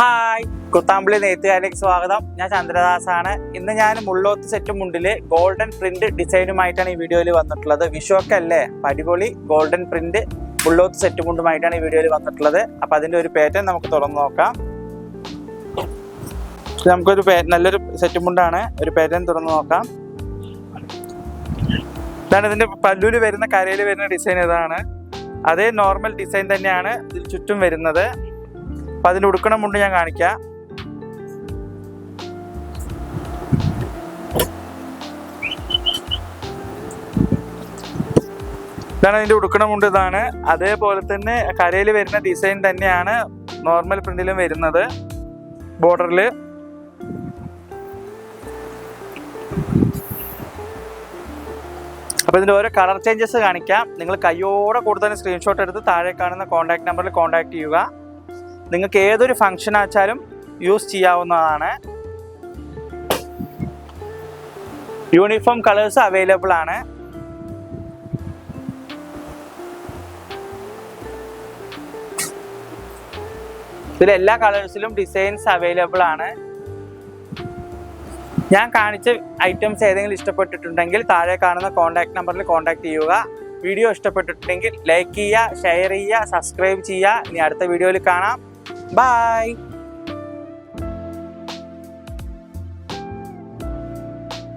Hi കുത്താമ്പിളി നെയ്ത്തുകാരിലേക്ക് സ്വാഗതം. ഞാൻ ചന്ദ്രദാസ് ആണ് ഇന്ന് ഞാൻ മുള്ളോത്ത് സെറ്റ് മുണ്ടിൽ ഗോൾഡൻ പ്രിന്റ് ഡിസൈനുമായിട്ടാണ് ഈ വീഡിയോയിൽ വന്നിട്ടുള്ളത്. വിഷുവൊക്കെ അല്ലേ? അടിപൊളി ഗോൾഡൻ പ്രിന്റ് മുള്ളോത്ത് സെറ്റ് മുണ്ടുമായിട്ടാണ് ഈ വീഡിയോയിൽ വന്നിട്ടുള്ളത്. അപ്പൊ അതിന്റെ ഒരു പാറ്റേൺ നമുക്ക് തുറന്നു നോക്കാം. നമുക്കൊരു നല്ലൊരു സെറ്റ് മുണ്ടാണ്. ഒരു പാറ്റേൺ തുറന്നു നോക്കാം. ഇതാണ് ഇതിന്റെ പല്ലുവിൽ വരുന്ന കരയിൽ വരുന്ന ഡിസൈൻ ഇതാണ്. അതേ നോർമൽ ഡിസൈൻ തന്നെയാണ് ഇതിൽ ചുറ്റും വരുന്നത്. അപ്പൊ അതിന്റെ ഉടുക്കണ മുണ്ട് ഞാൻ കാണിക്കാം. ഇതാണ് അതിന്റെ ഉടുക്കണ മുണ്ട് ഇതാണ്. അതേപോലെ തന്നെ കരയിൽ വരുന്ന ഡിസൈൻ തന്നെയാണ് നോർമൽ പ്രിന്റിലും വരുന്നത് ബോർഡറിൽ അപ്പോൾ ഇതിന്റെ ഓരോ കളർ ചേഞ്ചസ് കാണിക്കാം. നിങ്ങൾ കയ്യോടെ കൂടുതൽ സ്ക്രീൻഷോട്ട് എടുത്ത് താഴെ കാണുന്ന കോൺടാക്ട് നമ്പറിൽ കോൺടാക്ട് ചെയ്യുക. നിങ്ങൾക്ക് ഏതൊരു ഫംഗ്ഷൻ ആച്ചാലും യൂസ് ചെയ്യാവുന്നതാണ്. യൂണിഫോം കളേഴ്സ് അവൈലബിൾ ആണ്. ഇതിൽ എല്ലാ കളേഴ്സിലും ഡിസൈൻസ് അവൈലബിൾ ആണ്. ഞാൻ കാണിച്ച ഐറ്റംസ് ഏതെങ്കിലും ഇഷ്ടപ്പെട്ടിട്ടുണ്ടെങ്കിൽ താഴെ കാണുന്ന കോൺടാക്ട് നമ്പറിൽ കോൺടാക്ട് ചെയ്യുക. വീഡിയോ ഇഷ്ടപ്പെട്ടിട്ടുണ്ടെങ്കിൽ ലൈക്ക് ചെയ്യുക ഷെയർ ചെയ്യുക സബ്സ്ക്രൈബ് ചെയ്യുക. ഇനി അടുത്ത വീഡിയോയിൽ കാണാം. Bye.